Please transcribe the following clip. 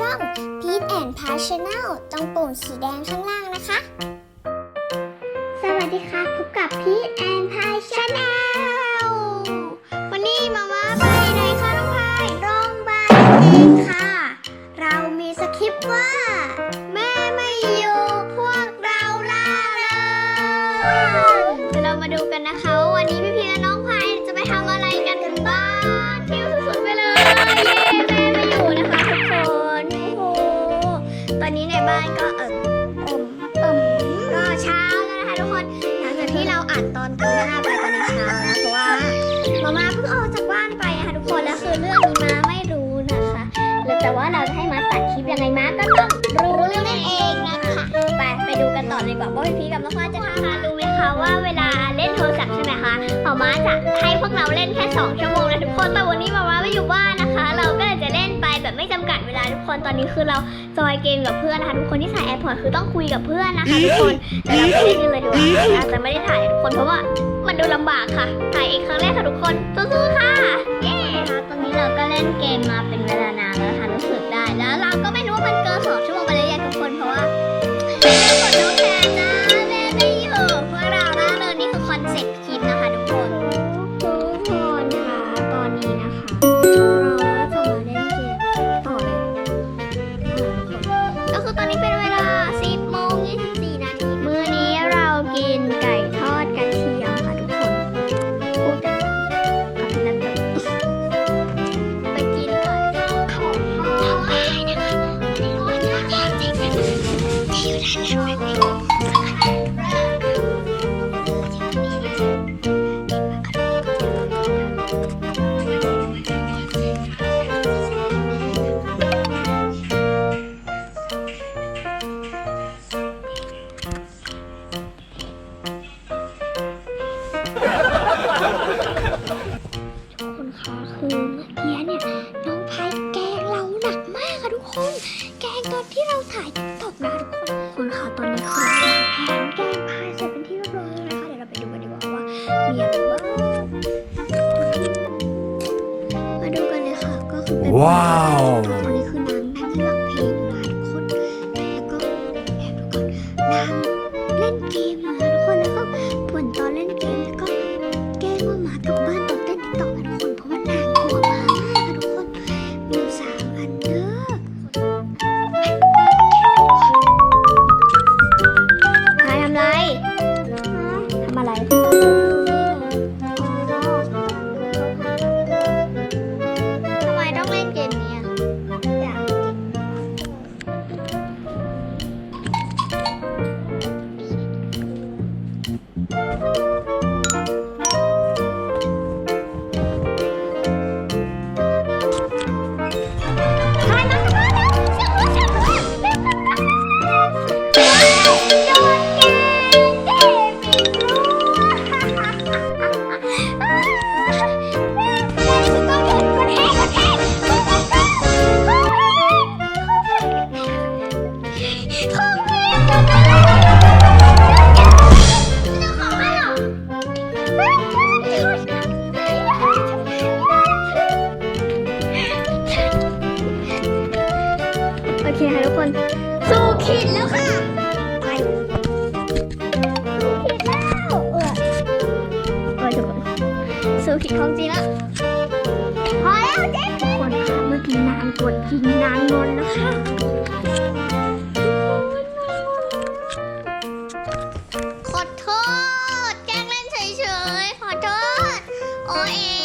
ช่อง Pete and p a s h a n e l ตรงปุ่มสีแดงข้างล่างนะคะ สวัสดีค่ะ พบกับ Pete and p a s h a n ที่เราอัดตอนตีห้าไปตอนเช้าแล้วเพราะว่ามาม่าเพิ่งออกจากบ้านไปนะคะทุกคนแล้วคือเรื่องนี้มาไม่รู้นะคะแล้วแต่ว่าเราจะให้มาตัดคลิปยังไงมาก็ต้องรู้เรื่องเองนะคะไปไปดูกันต่อเลยดีกว่าว่าพี่พีกับน้องฟ้าจะทำอะไรรู้ไหมคะว่าเวลาเล่นโทรศัพท์ใช่ไหมคะมามาจะให้พวกเราเล่นแค่ 2 ชั่วโมงนะทุกคนแต่วันนี้มา แบบไม่จำกัดเวลาทุกคนตอนนี้คือเราจอยเกมกับเพื่อนนะคะทุกคนที่ใส่แอร์พอร์ตคือต้องคุยกับเพื่อนนะคะทุกคนแต่เราก็เล่นกันเลยดีกว่าอาจจะไม่ได้ถ่ายให้ทุกคนเพราะว่ามันดูลำบากค่ะ ถ่ายเองครั้งแรกค่ะทุกคนสู้ๆค่ะเย้ตอนนี้เราก็เล่นเกมมาเป็นเวลานานแล้วค่ะรู้สึกได้ แล้วเราก็ไม่รู้ว่ามันเกินสองชั่วโมงไปเลยยังทุกคนเพราะว่าแม่กดน้องแทนนะแม่ไม่อยู่พวกเราล่าเริงนี่คือคอนเซ็ปต์ ก็คือตอ คุณคะคือเมื่อกี้เนี่ยน้องไพแกล้งเราหนักมากค่ะทุกคน แกล้งตอนที่เราถ่ายติ๊กต็อกนะทุกคนคุณคะตอนนี้คือเราวางแผนแกล้งพายเสร็จเป็นที่เรียบร้อยแล้วนะคะเดี๋ยวเราไปดูกันดีกว่าว่ามีอะไรบ้างมาดูกันเลยค่ะก็คือเป็นว้าว ตอนนี้คือนางนั่งเลือกเพลงอยู่นะทุกคนแล้วก็แอบดูก่อนนางเล่นเกมอยู่นะทุกคนแล้วก็ผลตอนเล่นเกม เคค่ะทุกคน สู้ขีดแล้วค่ะ ไปสู้ขีดแล้วเออเออทุกคนสู้ขีดของจริงแล้วพอแล้วเจ๊ทุกคนค่ะเมื่อกี้นานกดจริงนานนนแล้คะขอโทษ แกล้งเล่นเฉยๆ ขอโทษ โอเอ